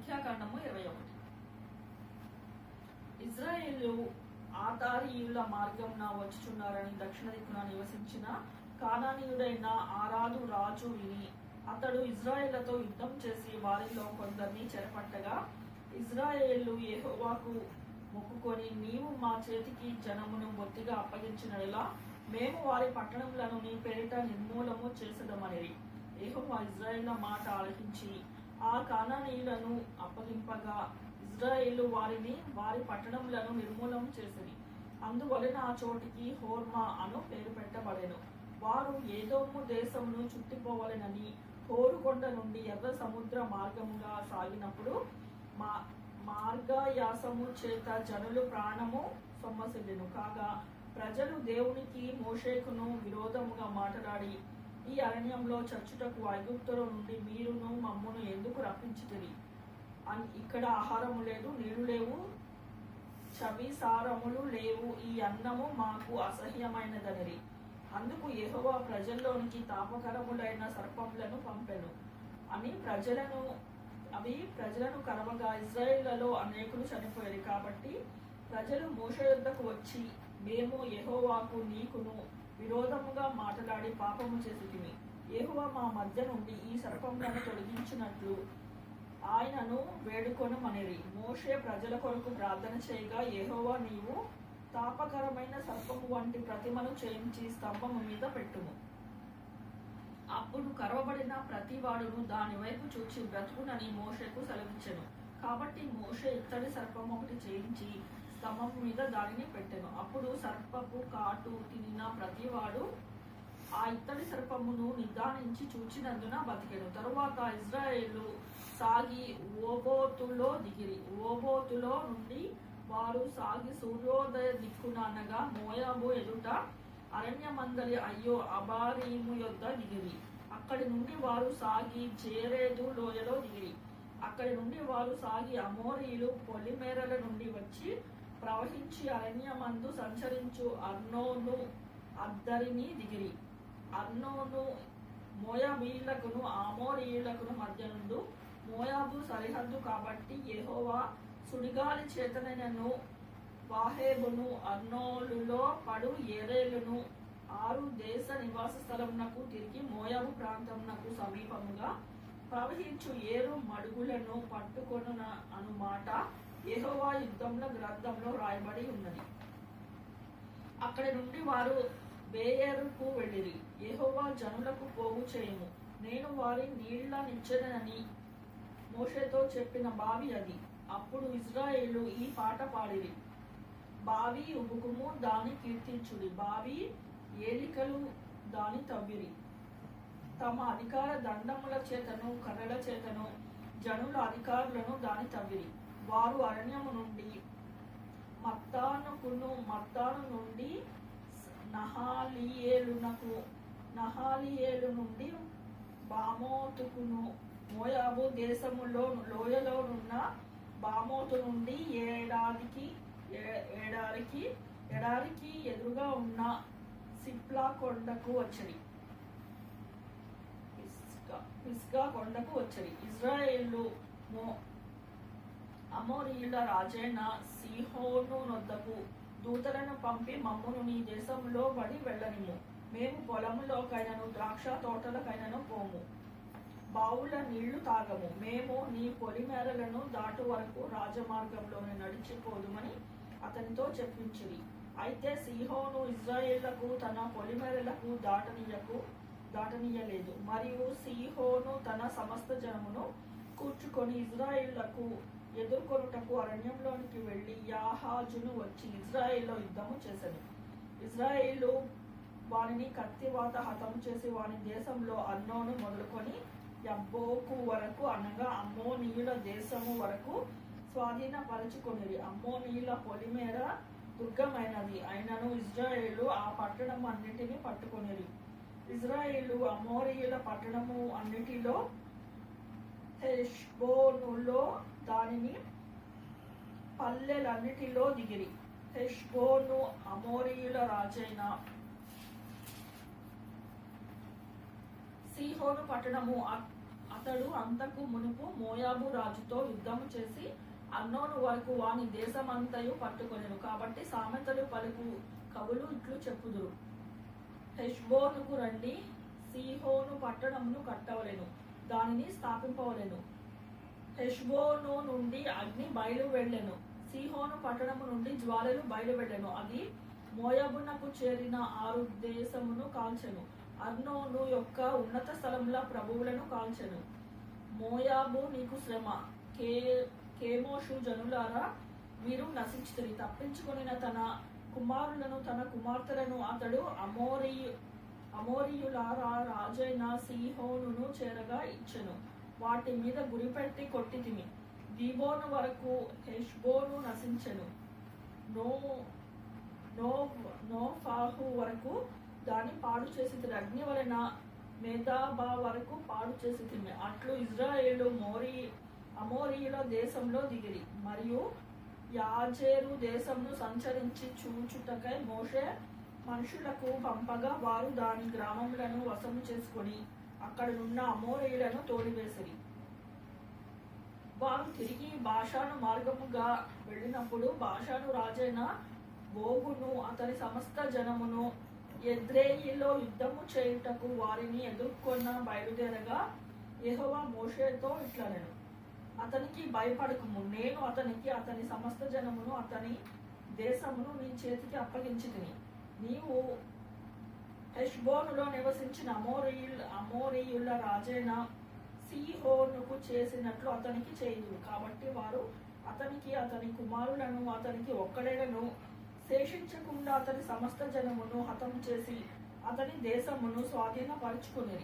సంఖ్యాకాండము ఇరవై ఒకటి ఇజ్రాయేళ్ళు ఆదారీయుల మార్గం వచ్చుచున్నారని దక్షిణ దిక్కున నివసించిన కానానీయుడైన ఆరాదు రాజు విని అతడు ఇజ్రాయేళ్ళతో యుద్ధం చేసి వారిలో కొందరిని చెరపట్టగా ఇజ్రాయేళ్ళు యెహోవాకు మొక్కుకొని నీవు మా చేతికి జనమును బొత్తిగా అప్పగించిన మేము వారి పట్టణంలోని నీ పేరిట నిర్మూలము చేసదమనేది ఏహోవా ఇజ్రాయేళ్ళ మాట ఆలోచించి ఆ కానానీయులను అప్పగింపగా ఇజ్రాయేలు వారిని వారి పట్టణములను నిర్మూలన చేసిరి. అందువలన ఆ చోటికి హోర్మా అను పేరు పెట్టబడెను. వారు ఏదోము దేశమును చుట్టిపోవలెనని హోరుకొండ నుండి ఎర్ర సముద్ర మార్గముగా సాగినప్పుడు మా మార్గయాసము చేత జనులు ప్రాణము సొమ్మసిల్లెను. కాగా ప్రజలు దేవునికి మోషేకును విరోధముగా మాట్లాడి ఈ అరణ్యంలో చచ్చుటకు ఐగుప్తుల నుండి మీరును మమ్మును ఎందుకు రప్పించుతుంది అని ఇక్కడ ఆహారము లేదు నీళ్ళు లేవు చవి సారములు లేవు ఈ అన్నము మాకు అసహ్యమైనదనిరి. అందుకు యహోవా ప్రజల్లోనికి తాపకరములైన సర్పములను పంపెను. అని ప్రజలను అవి ప్రజలను కరవగా ఇజ్రాయేళ్ళలో అనేకులు చనిపోయారు కాబట్టి ప్రజలు మోష యుద్ధకు వచ్చి మేము యహోవాకు నీకును విరోధముగా మాట్లాడి పాపము చేసి యెహోవా మా మధ్య నుండి ఈ సర్పములను తొలగించినట్లు ఆయనను వేడుకొనమనిరి. మోషే ప్రజల కొరకు ప్రార్థన చేయగా ఏహోవా నీవు తాపకరమైన సర్పము వంటి ప్రతిమను చేయించి స్తంభము మీద పెట్టుము. అప్పుడు కరవబడిన ప్రతి వాడును దాని వైపు చూచి బ్రతుకునని మోషేకు సెలవిచ్చెను. కాబట్టి మోషే ఇత్తడి సర్పం ఒకటి చేయించి స్తంభం మీద దానిని పెట్టెను. అప్పుడు సర్పపు కాటు తినిన ప్రతివాడు ఆ ఇత్తడి సర్పమును నిదానించి చూచినందున బతికెను. తరువాత ఇజ్రాయేలు సాగి ఓబోతులో దిగిరి. ఓబోతులో నుండి వారు సాగి సూర్యోదయ దిక్కున అనగా మోయాబు ఎదుట అరణ్యమందలి అయ్యో అబారీము యొద్ద దిగిరి. అక్కడి నుండి వారు సాగి జేరేదు లోయలో దిగిరి. అక్కడి నుండి వారు సాగి అమోరీలు పొలిమేరల నుండి వచ్చి ప్రవహించి అరణ్యమందు సంచరించు అర్నోను అద్దరిని దిగిరి. అర్నోను మోయాబీళ్ళకును ఆమోరీయులకును మధ్య నుండు మోయాబు సరిహద్దు కాబట్టి యెహోవా సుడిగాలి చేతనైనను వాహేబును అర్నోలులో పడు ఏరేలును ఆరు దేశ నివాస స్థలమునకు తిరిగి మోయాబు ప్రాంతమునకు సమీపముగా ప్రవహించు ఏరు మడుగులను పట్టుకొనున అను మాట యెహోవా యుద్ధంలో గ్రంథంలో రాయబడి ఉన్నది. అక్కడి నుండి వారు బేయరుకు వెళ్ళిరి. యెహోవా జనులకు పోగు చేయము. నేను వారి నీళ్ళ నిచ్చెనని మోషేతో చెప్పిన బావి అది. అప్పుడు ఇజ్రాయేలు ఈ పాట పాడిరి. బావి ఉబుకుము దాని కీర్తించుడి. బావి ఏలికలు దాని తవ్విరి. తమ అధికార దండముల చేతను కర్రల చేతను జనుల అధికారులను దాని తవ్విరి. వారు అరణ్యము నుండి మత్తానుకును మత్తాను నుండి నహాలియేలునకు నహాలియేలు నుండి బామోతుకును మోయాబు దేశములో లోయలోనున్న బామోతు నుండి ఏడాదికి ఏ- ఏడారికి ఎడారికి ఎదురుగా ఉన్న సిప్లా కొండకు వచ్చరి. పిస్గా కొండకు వచ్చరి. ఇజ్రాయేళ్ళు మో అమోరీయుల రాజైన సీహోను నొద్దకు దూతలను పంపి మమ్మును నీ దేశంలో పడి వెళ్ళనిము మేము పొలములోకైనను ద్రాక్ష తోటలకైనను పోము. బావుల నీళ్ళు తాగము. మేము నీ పొలిమేరలను దాటు వరకు రాజమార్గంలోనే నడిచిపోదుమని అతనితో చెప్పించిరి. అయితే సీహోను ఇజ్రాయేళ్ళకు తన పొలిమేరలకు దాటనీయకు దాటనీయలేదు. మరియు సీహోను తన సమస్త జనమును కూర్చుకొని ఇజ్రాయిళ్ళకు ఎదుర్కొనుటకు అరణ్యంలోనికి వెళ్ళి యాహాజును వచ్చి ఇజ్రాయిల్లో యుద్ధము చేశాను ఇజ్రాయిలు వారిని కత్తివాత హతము చేసి వారి దేశంలో అన్నోను మొదలుకొని యబ్బోకు వరకు అనగా అమ్మోనీయుల దేశము వరకు స్వాధీనపరచుకొనిరి. అమ్మోనీయుల పొలిమేర దుర్గమైనది. అయినను ఇజ్రాయేలు ఆ పట్టణం అన్నిటినీ పట్టుకొనిరి. ఇజ్రాయేలు అమోరియుల పట్టణము అన్నిటిలో హెష్బోనులో దానిని పల్లెలన్నిటిలో దిగిరి. హెష్బోను అమోరియుల రాజైన సీహోను పట్టణము. అ- అతడు అంతకు మునుపు మోయాబు రాజుతో యుద్ధము చేసి అన్నోను వరకు వాని దేశమంతయు పట్టుకొనెను. కాబట్టి సామెతలు పలుకు కవులు ఇట్లు చెప్పుదురు. హెష్బోనుకు రండి సీహోను పట్టణమును కట్టవలెను. దానిని స్థాపింపవలెను. హెష్బోను నుండి అగ్ని బయలు వెళ్ళెను సిహోను పట్టణము నుండి జ్వాలలు బయలు వెళ్ళెను అది మోయాబునకు చేరిన ఆరు దేశమును కాల్చెను. అర్నోను యొక్క ఉన్నత స్థలముల ప్రభువులను కాల్చెను. మోయాబు నీకు శ్రమ. కే కేమోషు జనులారా మీరు నశించుతుంది తప్పించుకుని తన కుమారులను తన కుమార్తెలను అతడు అమోరి అమోరియులారా రాజైన సీహోనును చేరగా ఇచ్చెను. వాటి మీద గురిపెట్టి కొట్టితిమి దీబోను వరకు హెష్బోను నశించెను. నో నో నోఫాహు వరకు దాన్ని పాడు చేసి అగ్ని వలన మేధాబా వరకు పాడు చేసి తిమ్మి అట్లు ఇజ్రాయేలు మోరీ అమోరీయుల దేశంలో దిగిరి. మరియు యాజేరు దేశంను సంచరించి చూచుటకై మోషే మనుషులకు పంపగా వారు దాని గ్రామములను వశము చేసుకొని అక్కడనున్న అమోరేయులను తోలివేసిరి. వారు తిరిగి భాషాను మార్గముగా వెళ్ళినప్పుడు భాషాను రాజైన బోగును అతని సమస్త జనమును ఎద్రేయిలో యుద్ధము చేయుటకు వారిని ఎదుర్కొన్న బయలుదేరగా యెహోవా మోషేతో ఇట్లనెను. అతనికి భయపడకము నేను అతనికి అతని సమస్త జనమును అతని దేశమును నీ చేతికి అప్పగించితిని నీవు హెష్బోనులో నివసించిన అమోరీయుల అమోరీయుల రాజైన సీహోనుకు చేసినట్లు అతనికి చేయదు కాబట్టి వారు అతనికి అతని కుమారులను అతనికి ఒక్కడేలను శేషించకుండా అతని సమస్త జనమును హతం చేసి అతని దేశమును స్వాధీనపరుచుకుని